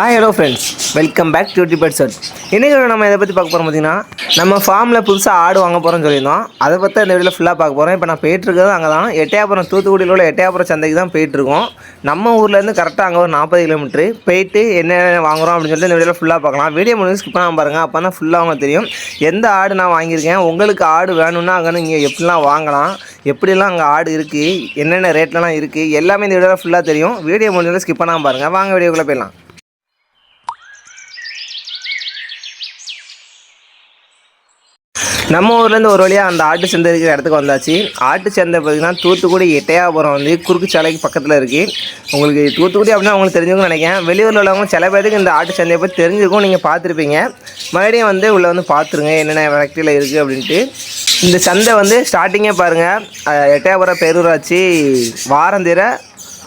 Hi hello friends welcome back to T sir இன்றைக்கி நம்ம இதை பற்றி பார்க்க போகிறோம் பார்த்தீங்கன்னா நம்ம ஃபார்மில் புதுசாக ஆடு வாங்க போகிறோம்னு சொல்லியிருந்தோம். அதை பற்றி இந்த வீடியோவில் ஃபுல்லாக பார்க்க போகிறோம் இப்போ நான் போயிட்டுருக்கிறது அங்கே தான் எட்டையாபுரம் தூத்துக்குடியில் உள்ள எட்டையாபுரம் சந்தைக்கு தான் போயிட்டுருக்கோம் நம்ம ஊர்லேருந்து கரெக்டாக அங்கே ஒரு நாற்பது கிலோமீட்ரு போயிட்டு என்னென்ன வாங்குறோம் அப்படின்னு சொல்லிட்டு இந்த வீடியோவில் ஃபுல்லாக பார்க்கலாம். வீடியோ முடிஞ்சு ஸ்கிப் பண்ணாமல் பாருங்கள் அப்போ தான் ஃபுல்லாக அவங்க தெரியும். எந்த ஆடு நான் வாங்கியிருக்கேன்? உங்களுக்கு ஆடு வேணும்னா அங்கே நீங்கள் எப்படிலாம் வாங்கலாம்? எப்படிலாம் அங்கே ஆடு இருக்குது என்னென்ன ரேட்லலாம் இருக்குது எல்லாமே இந்த வீடியோவில் ஃபுல்லாக தெரியும். வீடியோ முடிஞ்சதில் ஸ்கிப் பண்ணாமல் பாருங்கள் வாங்க வீடியோக்குள்ளே போயிடலாம். நம்ம ஊர்லேருந்து ஒரு வழியாக அந்த ஆட்டு சந்தை இருக்கிற இடத்துக்கு வந்தாச்சு. ஆட்டு சந்தை பார்த்திங்கன்னா தூத்துக்குடி எட்டையாபுரம் வந்து குறுக்கு சாலைக்கு பக்கத்தில் இருக்குது உங்களுக்கு தூத்துக்குடி அப்படின்னா உங்களுக்கு தெரிஞ்சுக்கணும்னு நினைக்கிறேன். வெளியூரில் உள்ளவங்க சில பேருக்கு இந்த ஆட்டு சந்தையை பற்றி தெரிஞ்சிருக்கும் நீங்கள் பார்த்துருப்பீங்க. மறுபடியும் வந்து உள்ளே வந்து பார்த்துருங்க என்னென்ன வெரைட்டியில் இருக்குது அப்படின்ட்டு. இந்த சந்தை வந்து ஸ்டார்டிங்கே பாருங்கள் எட்டையாபுரம் பேரூராட்சி வாரந்திர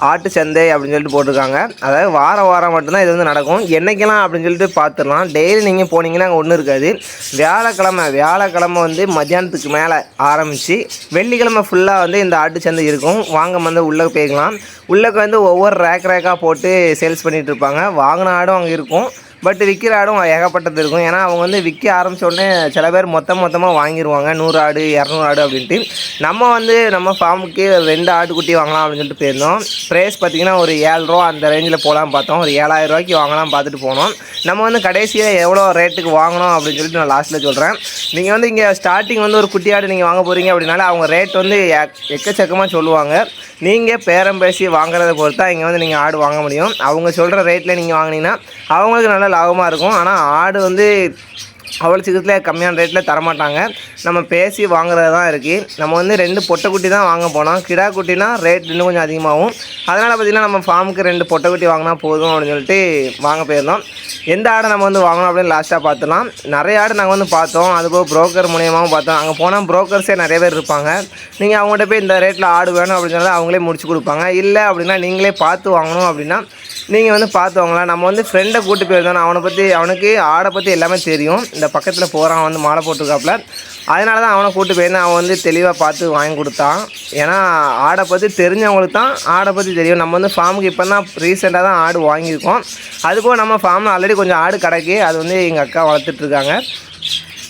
ஆட்டு சந்தை அப்படின்னு சொல்லிட்டு போட்டிருக்காங்க. அதாவது வாரம் வாரம் மட்டும்தான் இது வந்து நடக்கும். என்றைக்கெல்லாம் அப்படின்னு சொல்லிட்டு பார்த்துடலாம். டெய்லி நீங்கள் போனீங்கன்னா அங்கே ஒன்றும் இருக்காது. வியாழக்கிழமை வியாழக்கிழமை வந்து மத்தியானத்துக்கு மேலே ஆரம்பித்து வெள்ளிக்கிழமை ஃபுல்லாக வந்து இந்த ஆட்டு சந்தை இருக்கும். வாங்க வந்து உள்ளே போய்க்கலாம். உள்ளக்கு வந்து ஒவ்வொரு ரேக் ரேக்காக போட்டு சேல்ஸ் பண்ணிகிட்ருப்பாங்க வாங்கின ஆடும் அங்கே இருக்கும். பட் விற்கிற ஆடும் ஏகப்பட்டது இருக்கும். ஏன்னா அவங்க வந்து விற்க ஆரம்பிச்ச உடனே சில பேர் மொத்தம் மொத்தமாக வாங்கிடுவாங்க நூறு ஆடு இரநூறு ஆடு அப்படின்ட்டு. நம்ம வந்து நம்ம ஃபார்முக்கு ரெண்டு ஆட்டுக்குட்டி வாங்கலாம் அப்படின்னு சொல்லிட்டு போயிருந்தோம். ப்ரைஸ் பார்த்தீங்கன்னா ஒரு ஏழ்ரூவா அந்த ரேஞ்சில் போகலாம் பார்த்தோம். ஒரு ஏழாயிரம் ரூபாய்க்கு வாங்கலாம் பார்த்துட்டு போனோம். நம்ம வந்து கடைசியாக எவ்வளோ ரேட்டுக்கு வாங்கணும் அப்படின்னு சொல்லிட்டு நான் லாஸ்ட்டில் சொல்கிறேன் நீங்கள் வந்து இங்கே ஸ்டார்டிங் வந்து ஒரு குட்டி ஆடு நீங்கள் வாங்க போகிறீங்க அப்படின்னால அவங்க ரேட் வந்து எக்- எக்கச்சக்கமாக சொல்லுவாங்க. நீங்கள் பேரம் பேசி வாங்குறத பொறுத்தா இங்கே வந்து நீங்கள் ஆடு வாங்க முடியும். அவங்க சொல்கிற ரேட்டில் நீங்கள் வாங்கினீங்கன்னா அவங்களுக்கு நல்ல லாபமாக இருக்கும். ஆனால் ஆடு வந்து அவ்வளோ சீக்கிரத்தில் கம்மியான ரேட்டில் தரமாட்டாங்க. நம்ம பேசி வாங்குறது தான் இருக்குது நம்ம வந்து ரெண்டு பொட்டைக்குட்டி தான் வாங்க போனோம். கிடா குட்டினா ரேட் இன்னும் கொஞ்சம் அதிகமாகும். அதனால் பார்த்திங்கன்னா நம்ம ஃபார்முக்கு ரெண்டு பொட்டைக்குட்டி வாங்கினா போதும் அப்படின்னு சொல்லிட்டு வாங்க போயிருந்தோம். எந்த ஆடை நம்ம வந்து வாங்கணும் அப்படின்னு லாஸ்ட்டாக பார்த்துலாம் நிறைய ஆடு நாங்கள் வந்து பார்த்தோம். அதுபோக புரோக்கர் மூலியமாகவும் பார்த்தோம். அங்கே போனால் புரோக்கர்ஸே நிறைய பேர் இருப்பாங்க. நீங்கள் அவங்கள்ட்ட போய் இந்த ரேட்டில் ஆடு வேணும் அப்படின்னு சொன்னால் அவங்களே முடிச்சு கொடுப்பாங்க. இல்லை அப்படின்னா நீங்களே பார்த்து வாங்கணும் அப்படின்னா நீங்கள் வந்து பார்த்தவங்களா நம்ம வந்து ஃப்ரெண்டை கூட்டு போயிருந்தோம். அவனை பற்றி அவனுக்கு ஆடை பற்றி எல்லாமே தெரியும். இந்த பக்கத்தில் போகிறான் வந்து மாலை போட்டிருக்காப்புல. அதனால தான் அவனை கூட்டு போயிருந்தேன். அவன் வந்து தெளிவாக பார்த்து வாங்கி கொடுத்தான். ஏன்னா ஆடை பற்றி தெரிஞ்சவங்களுக்கு தான் ஆடை பற்றி தெரியும். நம்ம வந்து ஃபார்முக்கு இப்போ தான் ரீசெண்டாக தான் ஆடு வாங்கியிருக்கோம். அதுபோல் நம்ம ஃபார்மில் ஆல்ரெடி கொஞ்சம் ஆடு கிடக்கு அது வந்து எங்கள் அக்கா வளர்த்துட்ருக்காங்க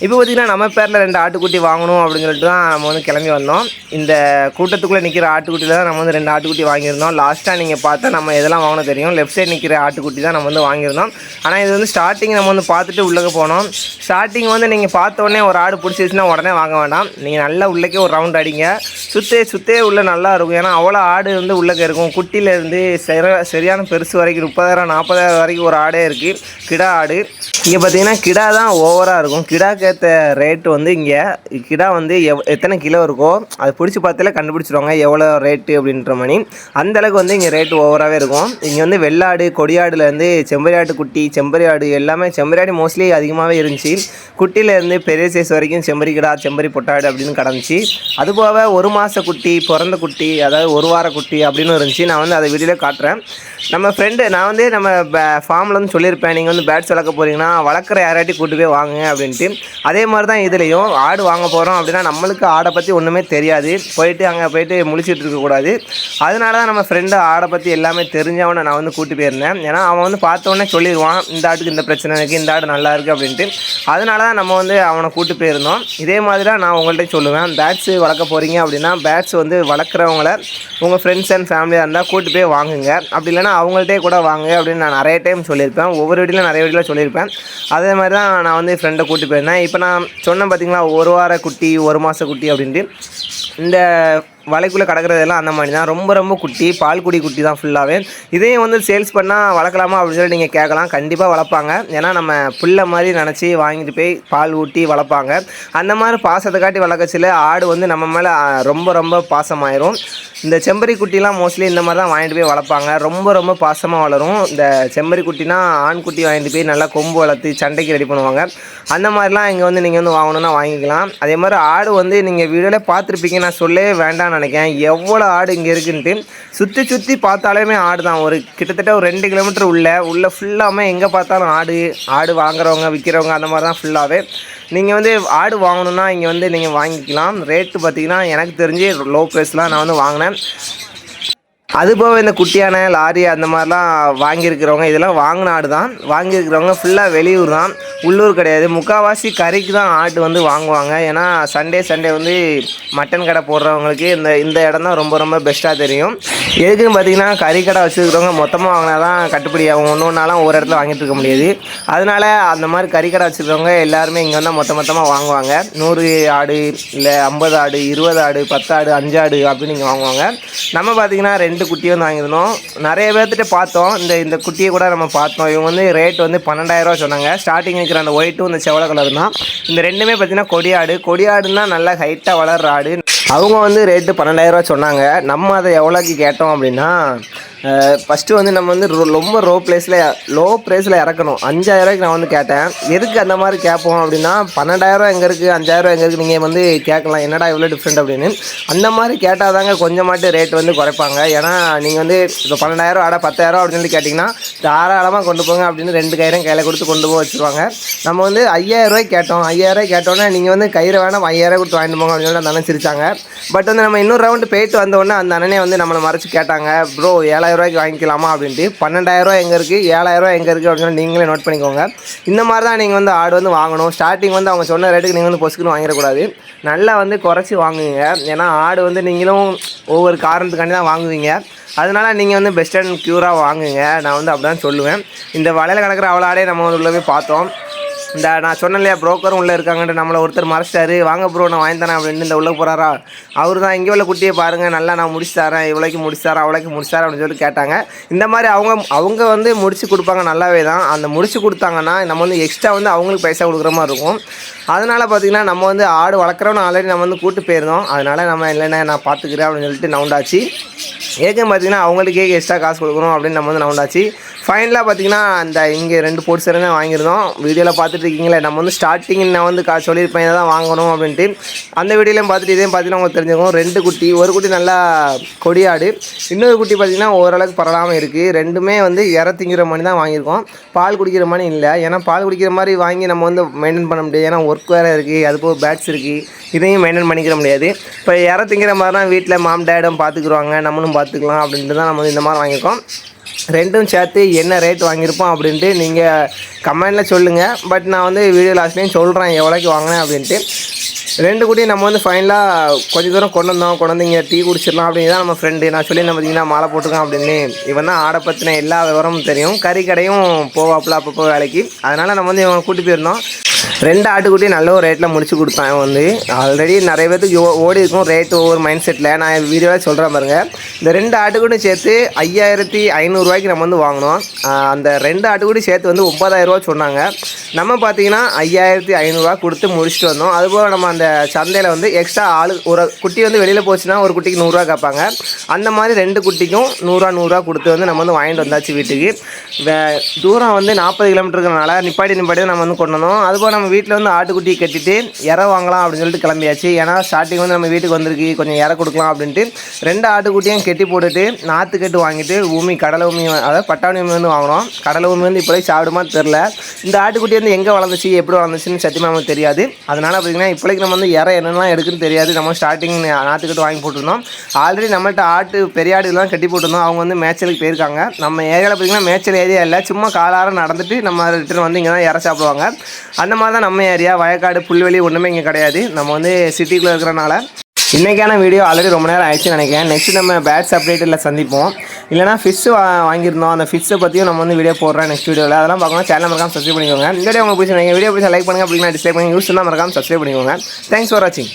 இப்போ பார்த்தீங்கன்னா நம்ம பேரில் ரெண்டு ஆட்டுக்குட்டி வாங்கணும் அப்படின்னு சொல்லிட்டு தான் நம்ம வந்து கிளம்பி வந்தோம். இந்த கூட்டத்துக்குள்ளே நிற்கிற ஆட்டுக்குட்டியில் தான் நம்ம வந்து ரெண்டு ஆட்டுக்குட்டி வாங்கியிருந்தோம். லாஸ்ட்டாக நீங்கள் பார்த்தா நம்ம எதெல்லாம் வாங்கணும் தெரியும். லெஃப்ட் சைடு நிற்கிற ஆட்டுக்குட்டி தான் நம்ம வந்து வாங்கியிருந்தோம். ஆனால் இது வந்து ஸ்டார்டிங் நம்ம வந்து பார்த்துட்டு உள்ளே போனோம். ஸ்டார்டிங் வந்து நீங்கள் பார்த்த உடனே ஒரு ஆடு பிடிச்சிருச்சுன்னா உடனே வாங்க வேண்டாம். நீங்கள் நல்லா உள்ளக்கே ஒரு ரவுண்ட் அடிங்க. சுத்தே சுற்றே உள்ளே நல்லா இருக்கும். ஏன்னா அவ்வளோ ஆடு வந்து உள்ளக்க இருக்கும். குட்டியிலேருந்து சரி சரியான பெருசு வரைக்கும் முப்பதாயிரம் நாற்பதாயிரம் வரைக்கும் ஒரு ஆடே இருக்குது கிடா ஆடு. இங்கே பார்த்தீங்கன்னா கிடா தான் ஓவராக இருக்கும். கிடாக்கு ஏற்ற ரேட்டு வந்து இங்கே கிடா வந்து எவ் எத்தனை கிலோ இருக்கோ அது பிடிச்சி பார்த்தாலே கண்டுபிடிச்சிருவாங்க எவ்வளோ ரேட்டு அப்படின்ற மணி அந்த அளவுக்கு வந்து இங்கே ரேட்டு ஓவராகவே இருக்கும். இங்கே வந்து வெள்ளாடு கொடியாடுலேருந்து செம்பரியாட்டு குட்டி செம்பரி ஆடு எல்லாமே செம்பரியாடு மோஸ்ட்லி அதிகமாகவே இருந்துச்சு. குட்டியிலேருந்து பெரிய சைஸ் வரைக்கும் செம்பரி கிடா செம்பரி பொட்டாடு அப்படின்னு கிடந்துச்சு. அதுபோக ஒரு மாத குட்டி பிறந்த குட்டி அதாவது ஒரு வார குட்டி அப்படின்னு இருந்துச்சு. நான் வந்து அதை வீடியோவில் காட்டுறேன். நம்ம ஃப்ரெண்டு நான் வந்து நம்ம ஃபார்மில் வந்து சொல்லியிருப்பேன். நீங்கள் வந்து பேட்ஸ் வளர்க்க போகிறீங்கன்னா வளர்க்குற யாராட்டி கூட்டு போய் வாங்குங்க அப்படின்ட்டு. அதே மாதிரி தான் இதுலேயும் ஆடு வாங்க போகிறோம் அப்படின்னா நம்மளுக்கு ஆடை பற்றி ஒன்றுமே தெரியாது. போயிட்டு அங்கே போயிட்டு முழிச்சிட்டு இருக்கக்கூடாது அதனால தான் நம்ம ஃப்ரெண்டு ஆடை பற்றி எல்லாமே தெரிஞ்சவனை நான் வந்து கூட்டி போயிருந்தேன். ஏன்னா அவன் வந்து பார்த்தோன்னே சொல்லிடுவான் இந்த ஆட்டுக்கு இந்த பிரச்சனை இருக்குது இந்த ஆடு நல்லா இருக்குது அப்படின்ட்டு. அதனால தான் நம்ம வந்து அவனை கூட்டு போயிருந்தோம். இதே மாதிரி தான் நான் உங்கள்கிட்ட சொல்லுவேன் பேட்ஸு வளர்க்க போகிறீங்க அப்படின்னா பேட்ஸ் வந்து வளர்க்குறவங்கள உங்கள் ஃப்ரெண்ட்ஸ் அண்ட் ஃபேமிலியாக இருந்தால் கூட்டு போய் வாங்குங்க. அப்படி இல்லைன்னா அவங்கள்ட்டே கூட வாங்க அப்படின்னு நான் நிறைய டைம் சொல்லியிருப்பேன். ஒவ்வொரு வீட்டிலும் நிறைய வீட்டில் சொல்லியிருப்பேன். அதே மாதிரி தான் நான் வந்து ஃப்ரெண்டை கூட்டி போயிருந்தேன். இப்போ நான் சொன்னேன் பார்த்தீங்களா ஒரு வார குட்டி ஒரு மாத குட்டி அப்படின்ட்டு. இந்த வலைக்குள்ளே கிடக்கிறதெல்லாம் அந்த மாதிரி தான். ரொம்ப ரொம்ப குட்டி பால் குடி குட்டி தான் ஃபுல்லாகவே இதையும் வந்து சேல்ஸ் பண்ணால் வளர்க்கலாமா அப்படின்னு சொல்லி நீங்கள் கேட்கலாம். கண்டிப்பாக வளர்ப்பாங்க. ஏன்னா நம்ம பிள்ளை மாதிரி நினச்சி வாங்கிட்டு போய் பால் ஊட்டி வளர்ப்பாங்க. அந்த மாதிரி பாசத்தை காட்டி வளர்க்கச்சில ஆடு வந்து நம்ம மேலே ரொம்ப ரொம்ப பாசமாயிரும். இந்த செம்பரி குட்டிலாம் மோஸ்ட்லி இந்த மாதிரி தான் வாங்கிட்டு போய் வளர்ப்பாங்க. ரொம்ப ரொம்ப பாசமாக வளரும். இந்த செம்பரி குட்டினா ஆண் குட்டி வாங்கிட்டு போய் நல்லா கொம்பு வளர்த்து சண்டைக்கு ரெடி பண்ணுவாங்க. அந்த மாதிரிலாம் இங்கே வந்து நீங்கள் வந்து வாங்கணுன்னா வாங்கிக்கலாம். அதே மாதிரி ஆடு வந்து நீங்கள் வீடியோவில் பார்த்துருப்பீங்க. நான் சொல்லவே வேண்டாம்னு நினைக்கிறேன். எவ்வளோ ஆடு இங்கே இருக்குன்ட்டு சுற்றி சுற்றி பார்த்தாலுமே ஆடு தான் ஒரு கிட்டத்தட்ட ஒரு ரெண்டு கிலோமீட்டர் உள்ள உள்ளே ஃபுல்லாமே எங்கே பார்த்தாலும் ஆடு ஆடு வாங்குறவங்க விற்கிறவங்க அந்த மாதிரி தான் ஃபுல்லாகவே நீங்கள் வந்து ஆடு வாங்கணுன்னா இங்கே வந்து நீங்கள் வாங்கிக்கலாம். ரேட்டு பார்த்தீங்கன்னா எனக்கு தெரிஞ்சு லோ ப்ரைஸ்லாம் நான் வந்து வாங்கினேன். அது போக இந்த குட்டியான லாரி அந்த மாதிரிலாம் வாங்கியிருக்கிறவங்க இதெல்லாம் வாங்கின ஆடு தான். வாங்கியிருக்கிறவங்க ஃபுல்லாக வெளியூர் தான். உள்ளூர் கிடையாது. முக்கால்வாசி கறிக்கு தான் ஆடு வந்து வாங்குவாங்க. ஏன்னா சண்டே சண்டே வந்து மட்டன் கடை போடுறவங்களுக்கு இந்த இந்த இடம் தான் ரொம்ப ரொம்ப பெஸ்ட்டாக தெரியும். எதுக்குன்னு பார்த்தீங்கன்னா கறி கடை வச்சுருக்கிறவங்க மொத்தமாக வாங்கினா தான் கட்டுப்படி ஆகும். ஒன்று ஒன்றாலாம் ஒரு இடத்துல வாங்கிட்டு இருக்க முடியாது. அதனால அந்த மாதிரி கறி கடை வச்சுருக்கிறவங்க எல்லாருமே இங்கே வந்தால் மொத்த மொத்தமாக வாங்குவாங்க. நூறு ஆடு இல்லை ஐம்பது ஆடு இருபது ஆடு பத்து ஆடு அஞ்சு ஆடு அப்படின்னு இங்கே வாங்குவாங்க. நம்ம பார்த்தீங்கன்னா ரெண்டு குட்டி வந்து வாங்கியிருந்தோம். நிறைய பேர்த்துட்டு பார்த்தோம். இந்த இந்த குட்டியை கூட நம்ம பார்த்தோம். இவங்க வந்து ரேட் வந்து பன்னெண்டாயிரரூவா சொன்னாங்க. ஸ்டார்டிங் இருக்கிற அந்த ஒயிட்டும் இந்த செவல கலர் தான். இந்த ரெண்டுமே பார்த்தீங்கன்னா கொடியாடு. கொடியாடுன்னா நல்லா ஹைட்டாக வளர்ற ஆடு. அவங்க வந்து ரேட்டு பன்னெண்டாயிரரூவா சொன்னாங்க. நம்ம அதை எவ்வளோக்கு கேட்டோம் அப்படின்னா ஃபஸ்ட்டு வந்து நம்ம வந்து ரொம்ப ரோ ப்ளேஸில் லோ ப்ரைஸில் இறக்கணும். அஞ்சாயிரரூவாய்க்கு நான் வந்து கேட்டேன். எதுக்கு அந்த மாதிரி கேட்போம் அப்படின்னா பன்னெண்டாயிரரூவா எங்கே இருக்குது அஞ்சாயிரரூவா எங்கே இருக்குது நீங்கள் வந்து கேட்கலாம். என்னடா இவ்வளோ டிஃப்ரெண்ட் அப்படின்னு. அந்த மாதிரி கேட்டால் தாங்க கொஞ்சமாட்டு ரேட் வந்து குறைப்பாங்க. ஏன்னா நீங்கள் வந்து இப்போ பன்னெண்டாயிரம் ஆடா பத்தாயிரம் அப்படின்னு சொல்லி கேட்டிங்கன்னா தாராளமாக கொண்டு போங்க அப்படின்னு ரெண்டு கயிறையும் கையில் கொடுத்து கொண்டு போக வச்சுருவாங்க. நம்ம வந்து ஐயாயிரரூவாய்க்கு கேட்டோம். ஐயாயிரம் கேட்டோன்னே நீங்கள் வந்து கயிறு வேணாம் ஐயாயிரம் கொடுத்து வாங்கிட்டு போங்க அப்படின்னு சொல்லி அந்த சிரிச்சாங்க. பட் வந்து நம்ம இன்னொரு ரவுண்டு போயிட்டு வந்தோடனே அந்த அண்ணனே வந்து நம்மளை மறைச்சு கேட்டாங்க ப்ரோ ஏழாயிரம் ரூபாய்க்கு வாங்கிக்கலாமா? அப்படின்ட்டு. பன்னெண்டாயிரம் ரூபாய் எங்கே இருக்குது ஏழாயிரம் ரூபாய் எங்கே இருக்குது அப்படின்னு சொல்லி நீங்களே நோட் பண்ணிக்கோங்க. இந்த மாதிரி தான் நீங்கள் வந்து ஆடு வந்து வாங்கணும். ஸ்டார்டிங் வந்து அவங்க சொன்ன ரேட்டுக்கு நீங்கள் வந்து பொசுக்குன்னு வாங்கிடக்கூடாது. நல்லா வந்து குறைச்சி வாங்குவீங்க. ஏன்னா ஆடு வந்து நீங்களும் ஒவ்வொரு காரணத்துக்காண்டி தான் வாங்குவீங்க. அதனால நீங்கள் வந்து பெஸ்ட் அண்ட் க்யூராக வாங்குங்க. நான் வந்து அப்படி தான் சொல்லுவேன். இந்த வலையில் கிடக்கிற அவ்வளோ ஆடே நம்ம வந்து உள்ளே போய் பார்த்தோம். இந்த நான் சொன்னேன் இல்லையா ப்ரோக்கரும் உள்ளே இருக்காங்கன்ட்டு நம்மளை ஒருத்தர் மறைச்சிட்டாரு. வாங்க ப்ரோ நான் வாங்கி தரேன் அப்படின்னு இந்த உள்ளே போகிறாரா அவர் தான் இங்கே உள்ள குட்டியை பாருங்கள் நல்லா நான் முடிச்சு தரேன் இவ்வளோக்கு முடிச்சு தரேன் அவ்வளோக்கு முடிச்சு தரேன் அப்படின்னு சொல்லிட்டு கேட்டாங்க. இந்த மாதிரி அவங்க அவங்க வந்து முடிச்சு கொடுப்பாங்க நல்லாவே தான். அந்த முடிச்சு கொடுத்தாங்கன்னா நம்ம வந்து எக்ஸ்ட்ரா வந்து அவங்களுக்கு பைசா கொடுக்குற மாதிரி இருக்கும். அதனால் பார்த்தீங்கன்னா நம்ம வந்து ஆடு வளர்க்குறோன்னு ஆல்ரெடி நம்ம வந்து கூட்டு போயிருந்தோம். அதனால் நம்ம இல்லைன்னா நான் பார்த்துக்கிறேன் அப்படின்னு சொல்லிட்டு நவுண்டாச்சு. ஏற்கனவே பார்த்தீங்கன்னா அவங்களுக்கே எக்ஸ்ட்ரா காசு கொடுக்குறோம் அப்படின்னு நம்ம வந்து நவுண்டாச்சு. ஃபைனலாக பார்த்தீங்கன்னா அந்த இங்கே ரெண்டு போட்டு சேரங்க வாங்கியிருந்தோம். வீடியோவில் பார்த்துட்டு இருக்கீங்களே நம்ம வந்து ஸ்டார்டிங் நான் வந்து கா சொல்லியிருப்பேன் இதை தான் வாங்கணும் அப்படின்ட்டு. அந்த வீடியோலையும் பார்த்துட்டு இதையும் பார்த்தீங்கன்னா உங்களுக்கு தெரிஞ்சுக்கும் ரெண்டு குட்டி ஒரு குட்டி நல்லா கொடியாடு. இன்னொரு குட்டி பார்த்தீங்கன்னா ஓரளவுக்கு பரவாமல் இருக்குது ரெண்டுமே வந்து இற திங்கிற மாதிரி தான் வாங்கியிருக்கோம். பால் குடிக்கிற மாதிரி இல்லை. ஏன்னா பால் குடிக்கிற மாதிரி வாங்கி நம்ம வந்து மெயின்டைன் பண்ண முடியாது. ஏன்னா ஒர்க் வேறு இருக்குது அது போக பேட்ஸ் இருக்குது இதையும் மெயின்டைன் பண்ணிக்கிற முடியாது. இப்போ இற திங்கிற மாதிரினா வீட்டில் மாம் டேடும் பார்த்துக்குருவாங்க. நம்மளும் பார்த்துக்கலாம் அப்படின்ட்டு தான் நம்ம வந்து இந்த மாதிரி வாங்கியிருக்கோம். ரெண்டும் சேர்த்து என்ன ரேட் வாங்கியிருப்போம் அப்படின்ட்டு நீங்கள் கமெண்டில் சொல்லுங்கள் பட் நான் வந்து வீடியோ லாஸ்ட்லேயும் சொல்கிறேன் எவ்வளோக்கு வாங்கினேன் அப்படின்ட்டு. ரெண்டு கூட்டியும் நம்ம வந்து ஃபைனலாக கொஞ்சம் தூரம் கொண்டு வந்தோம். கொண்டு வந்து இங்கே டீ குடிச்சிடலாம் அப்படின்னு தான் நம்ம ஃப்ரெண்டு நான் சொல்லி நம்ம பார்த்தீங்கன்னா மாலை போட்டிருக்கேன் அப்படின்னு. இவன் தான் ஆடை பற்றின எல்லா விவரமும் தெரியும். கறி கடையும் போவாப்புல அப்பப்போ வேலைக்கு. அதனால் நம்ம வந்து இவன் கூட்டி போயிருந்தோம். ரெண்டு ஆட்டுக்குட்டி நல்ல ஒரு ரேட்டில் முடிச்சு கொடுத்தேன் வந்து. ஆல்ரெடி நிறைய பேருக்கு ஓடி இருக்கும் ரேட்டு ஒவ்வொரு மைண்ட் செட்டில் நான் வீடியோவில் சொல்கிறேன் பாருங்கள் இந்த ரெண்டு ஆட்டுக்குட்டி சேர்த்து ஐயாயிரத்தி ஐநூறுரூவாய்க்கு நம்ம வந்து வாங்கினோம். அந்த ரெண்டு ஆட்டுக்குட்டி சேர்த்து வந்து ஒன்பதாயிரரூவா சொன்னாங்க. நம்ம பார்த்தீங்கன்னா ஐயாயிரத்தி ஐநூறுரூவா கொடுத்து முடிச்சுட்டு வந்தோம். அதுபோல் நம்ம அந்த சந்தையில் வந்து எக்ஸ்ட்ரா ஆளு ஒரு குட்டி வந்து வெளியில் போச்சுன்னா ஒரு குட்டிக்கு நூறுரூவா கேட்பாங்க. அந்த மாதிரி ரெண்டு குட்டிக்கும் நூறுரூவா நூறுரூவா கொடுத்து வந்து நம்ம வந்து வாங்கிட்டு வந்தாச்சு வீட்டுக்கு. தூரம் வந்து நாற்பது கிலோமீட்டருக்குனால நிப்பாடி நிப்பாடி நம்ம வந்து கொண்டு வந்தோம். அதுபோல் இப்போ நம்ம வீட்டில் வந்து ஆட்டுக்குட்டி கட்டிட்டு இற வாங்கலாம் அப்படின்னு சொல்லிட்டு கிளம்பியாச்சு. ஏன்னா ஸ்டார்டிங் வந்து நம்ம வீட்டுக்கு வந்திருக்கு கொஞ்சம் இற கொடுக்கலாம் அப்படின்ட்டு. ரெண்டு ஆட்டுக்குட்டியும் கட்டி போட்டுட்டு நாற்று கட்டு வாங்கிட்டு ஊமி கடலை ஊமி அதாவது பட்டாணி ஊமி வந்து வாங்கினோம். கடலை ஊமி வந்து இப்போதைக்கு சாப்பிடுமா தெரில இந்த ஆட்டுக்குட்டி வந்து எங்கே வளர்ந்துச்சு எப்படி வளர்ந்துச்சுன்னு சத்தியமாக நமக்கு தெரியாது. அதனால் பார்த்தீங்கன்னா இப்போதைக்கு நம்ம வந்து இற என்னென்னலாம் எடுக்குன்னு தெரியாது. நம்ம ஸ்டார்டிங் நாற்றுக்கட்டு வாங்கி போட்டிருந்தோம். ஆல்ரெடி நம்மள்ட்ட ஆட்டு பெரிய ஆடுலாம் கட்டி போட்டிருந்தோம். அவங்க வந்து மேய்ச்சலுக்கு போயிருக்காங்க. நம்ம ஏரியாவில் பார்த்தீங்கன்னா மேய்ச்சல் ஏரியா இல்லை. சும்மா காலாரம் நடந்துட்டு நம்ம ரிட்டர்ன் வந்து இங்கே தான் இற சாப்பிடுவாங்க. அந்த மாதிரி தான் நம்ம ஏரியா வயக்காடு புல்வெளி ஒன்றுமே இங்கே கிடையாது. நம்ம வந்து சிட்டிக்குள்ளே இருக்கிறனால இன்றைக்கான வீடியோ ஆல்ரெடி ரொம்ப நேரம் ஆயிடுச்சுன்னு நினைக்கிறேன். நெக்ஸ்ட் நம்ம பேட்ஸ் அப்டேட்டில் சந்திப்போம். இல்லைனா ஃபிஷ் வா வாங்கியிருந்தோம். அந்த ஃபிஷ்ஷை பற்றியும் நம்ம வந்து வீடியோ போடுறோம் நெக்ஸ்ட் வீடியோவில் அதெல்லாம் பார்க்கணும். சேனல் மறக்காம சப்ஸ்கிரைப் பண்ணிக்கோங்க. இந்த வீடியோ உங்களுக்கு பிடிச்சிருந்தீங்க வீடியோ பிடிச்சா லைக் பண்ணுங்க. அப்படின்னா டிஸ்லைக் பண்ணி யூஸ் தான் மறக்காம சப்ஸ்கிரைப் பண்ணிக்கோங்க. தேங்க்ஸ் ஃபார் வாட்சிங்